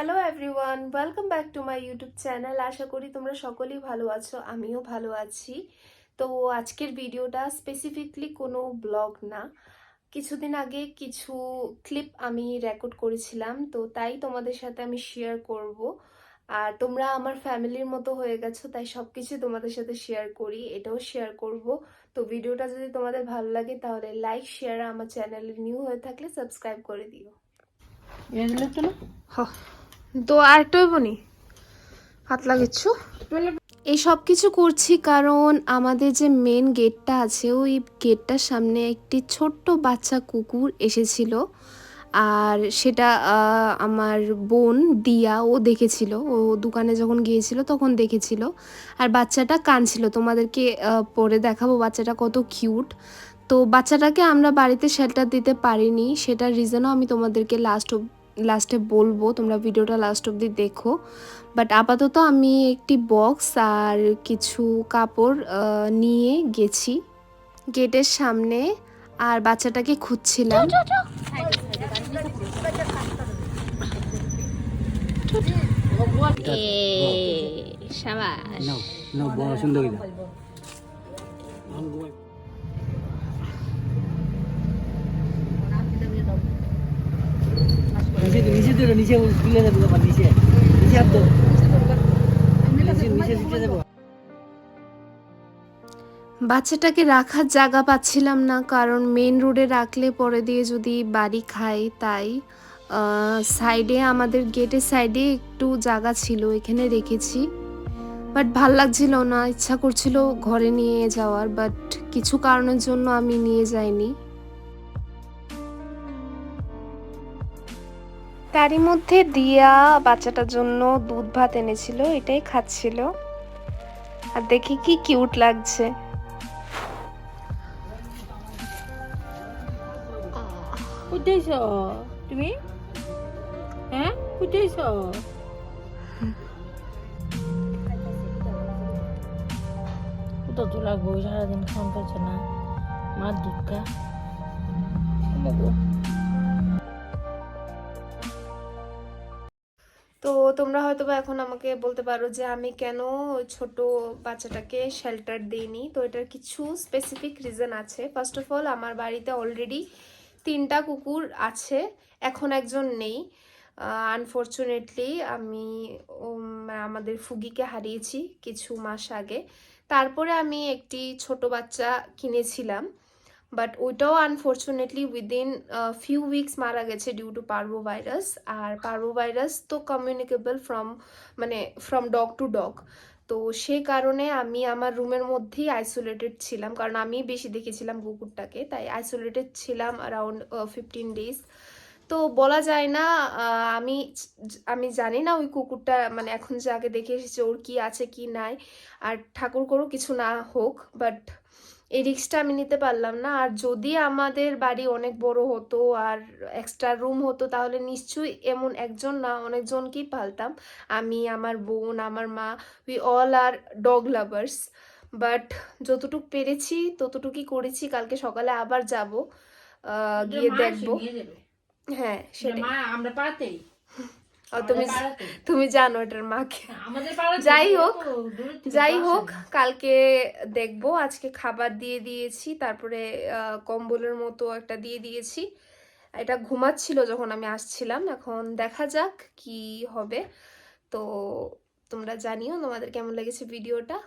Hello everyone welcome back to my YouTube channel আশা করি তোমরা সকলেই ভালো আছো আমিও ভালো আছি। তো আজকের ভিডিওটা স্পেসিফিকলি কোনো ব্লগ না। কিছুদিন আগে কিছু ক্লিপ আমি রেকর্ড করেছিলাম তো তাই তোমাদের সাথে আমি শেয়ার করব। আর তোমরা আমার ফ্যামিলির মতো হয়ে গেছো তাই সব কিছু তোমাদের সাথে শেয়ার করি এটাও শেয়ার করব। তো ভিডিওটা যদি তোমাদের ভালো লাগে তাহলে লাইক শেয়ার আমার চ্যানেলে নিউ হয়ে থাকলে সাবস্ক্রাইব করে দিও। এগুলো তো না? তো আর টইবনি হাত লাগাচ্ছ এই সব কিছু করছি কারণ আমাদের যে মেন গেটটা আছে, ওই গেটটার সামনে একটি ছোট্ট বাচ্চা কুকুর এসেছিল। আর সেটা আমার বোন দিয়া ও দেখেছিল। ও দোকানে যখন গিয়েছিল তখন দেখেছিল। আর বাচ্চাটা কাঁদছিল তোমাদেরকে পরে দেখাবো বাচ্চাটা কত কিউট তো বাচ্চাটাকে আমরা বাড়িতে শেল্টার দিতে পারিনি। সেটার রিজনও আমি তোমাদেরকে লাস্ট লাস্টে বলব তোমরা ভিডিওটা লাস্ট অবধি দেখো। বাট আপাতত আমি একটি বক্স আর কিছু কাপড় নিয়ে গেছি। গেটের সামনে আর বাচ্চাটাকে খুঁজছিলাম। নিচে তুলে যাবে বাবা নিচে নিচে তো নিচে যাব বাচ্চাটাকে রাখার জায়গা পাচ্ছিলাম না, কারণ মেন রোডে রাখলে পরে দিয়ে যদি বাড়ি খাই, তাই সাইডে আমাদের গেটের সাইডে একটু জায়গা ছিল, এখানে রেখেছি। বাট ভালো লাগছিল না, ইচ্ছা করছিল ঘরে নিয়ে যাওয়ার বাট কিছু কারণের জন্য আমি নিয়ে যাইনি। তারই মধ্যে দিয়া বাচ্চাটার জন্য দুধ ভাত এনেছিল এটাই খাচ্ছিল। আর দেখি কি কিউট লাগছে। কুঠেছ তুমি? হ্যাঁ কুঠেছ কোথাও তো লাগবো সারাদিন পাচ্ছে না। মার দুধটা আমাকে তো তোমরা হয়তো বা এখন আমাকে বলতে পারো যে আমি কেন ছোট বাচ্চাটাকে শেল্টার দিইনি। তো এটার কিছু স্পেসিফিক রিজন আছে। ফার্স্ট অফ অল আমার বাড়িতে অলরেডি তিনটা কুকুর আছে, এখন একজন নেই। আনফর্চুনেটলি আমি আমাদের ফুগিকে হারিয়েছি কিছু মাস আগে। তারপরে আমি একটি ছোট বাচ্চা কিনেছিলাম। বাট ওইটাও আনফর্চুনেটলি উইদিন ফিউ উইকস মারা গেছে ডিউ টু পার্বো ভাইরাস আর পার্ভো ভাইরাস তো কমিউনিকেবল ফ্রম মানে ফ্রম ডগ টু ডগ তো সে কারণে আমি আমার রুমের মধ্যেই আইসোলেটেড ছিলাম। কারণ আমি বেশি দেখেছিলাম কুকুরটাকে। তাই আইসোলেটেড ছিলাম অ্যারাউন্ড ফিফটিন ডেজ তো বলা যায় না আমি আমি জানি না ওই কুকুরটা মানে এখন যে আগে দেখে এসেছে, ওর কি আছে, কি নাই। আর ঠাকুর করো কিছু না হোক। বাট এই রিক্সটা আমি নিতে পারলাম না। আর যদি আমাদের বাড়ি অনেক বড় হতো আর এক্সট্রা রুম হতো তাহলে নিশ্চয়ই এমন একজন না অনেকজনকেই পালতাম। আমি আমার বোন আমার মা we all are dog lovers but যতটুক পেরেছি ততটুকুই করেছি। কালকে সকালে আবার যাব গিয়ে দেখব। হ্যাঁ সেটা আমরা পাড়াতেই আর তুমি তুমি জানো এটার মাকে। যাই হোক, যাই হোক কালকে দেখব আজকে খাবার দিয়ে দিয়েছি তারপরে কম্বলের মতো একটা দিয়ে দিয়েছি। এটা ঘুমাচ্ছিল যখন আমি আসছিলাম এখন দেখা যাক কি হবে। তো তোমরা জানিও তোমাদের কেমন লেগেছে ভিডিওটা।